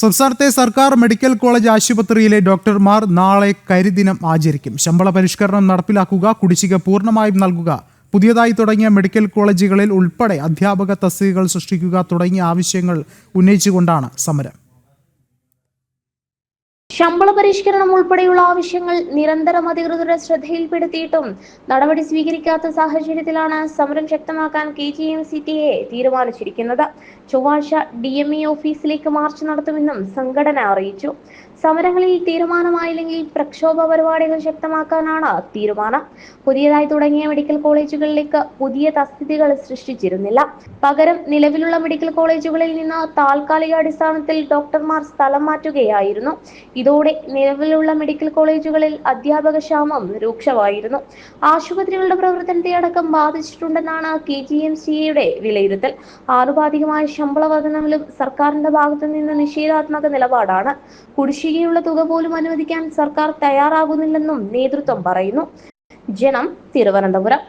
സംസ്ഥാനത്തെ സർക്കാർ medical college ആശുപത്രിയിലെ ഡോക്ടർമാർ നാളെ കരിദിനം ആചരിക്കും. ശമ്പള പരിഷ്കരണം നടപ്പിലാക്കുക കുടിശ്ശിക പൂർണമായും നൽകുക പുതിയതായി തുടങ്ങിയ മെഡിക്കൽ കോളേജുകളിൽ ഉൾപ്പെടെ അധ്യാപക തസ്തികകൾ സൃഷ്ടിക്കുക തുടങ്ങിയ ആവശ്യങ്ങൾ ഉന്നയിച്ചുകൊണ്ടാണ് സമരം. ശമ്പള പരിഷ്കരണം ഉൾപ്പെടെയുള്ള ആവശ്യങ്ങൾ നിരന്തരം അധികൃതരുടെ ശ്രദ്ധയിൽപ്പെടുത്തിയിട്ടും നടപടി സ്വീകരിക്കാത്ത സാഹചര്യത്തിലാണ് സമരം ശക്തമാക്കാൻ K G M C T A തീരുമാനിച്ചിരിക്കുന്നത്. ചൊവ്വാഴ്ച ഡി എം ഇ ഓഫീസിലേക്ക് മാർച്ച് നടത്തുമെന്നും സംഘടന അറിയിച്ചു. സമരങ്ങളിൽ തീരുമാനമായില്ലെങ്കിൽ പ്രക്ഷോഭ പരിപാടികൾ ശക്തമാക്കാനാണ് തീരുമാനം. പുതിയതായി തുടങ്ങിയ മെഡിക്കൽ കോളേജുകളിലേക്ക് പുതിയ തസ്തികകൾ സൃഷ്ടിച്ചിരുന്നില്ല. പകരം നിലവിലുള്ള മെഡിക്കൽ കോളേജുകളിൽ നിന്ന് താൽക്കാലിക അടിസ്ഥാനത്തിൽ ഡോക്ടർമാർ സ്ഥലം മാറ്റുകയായിരുന്നു. ഇതോടെ നിലവിലുള്ള മെഡിക്കൽ കോളേജുകളിൽ അധ്യാപക ക്ഷാമം രൂക്ഷമായിരുന്നു. ആശുപത്രികളുടെ പ്രവർത്തനത്തെ അടക്കം ബാധിച്ചിട്ടുണ്ടെന്നാണ് കെ ജി എം സിയുടെ വിലയിരുത്തൽ. ആനുപാതികമായ ശമ്പള വർധനവിലും സർക്കാരിന്റെ ഭാഗത്തു നിന്ന് നിഷേധാത്മക നിലപാടാണ്. കുടിശ്ശികയുള്ള തുക പോലും അനുവദിക്കാൻ സർക്കാർ തയ്യാറാകുന്നില്ലെന്നും നേതൃത്വം പറയുന്നു. ജനം തിരുവനന്തപുരം.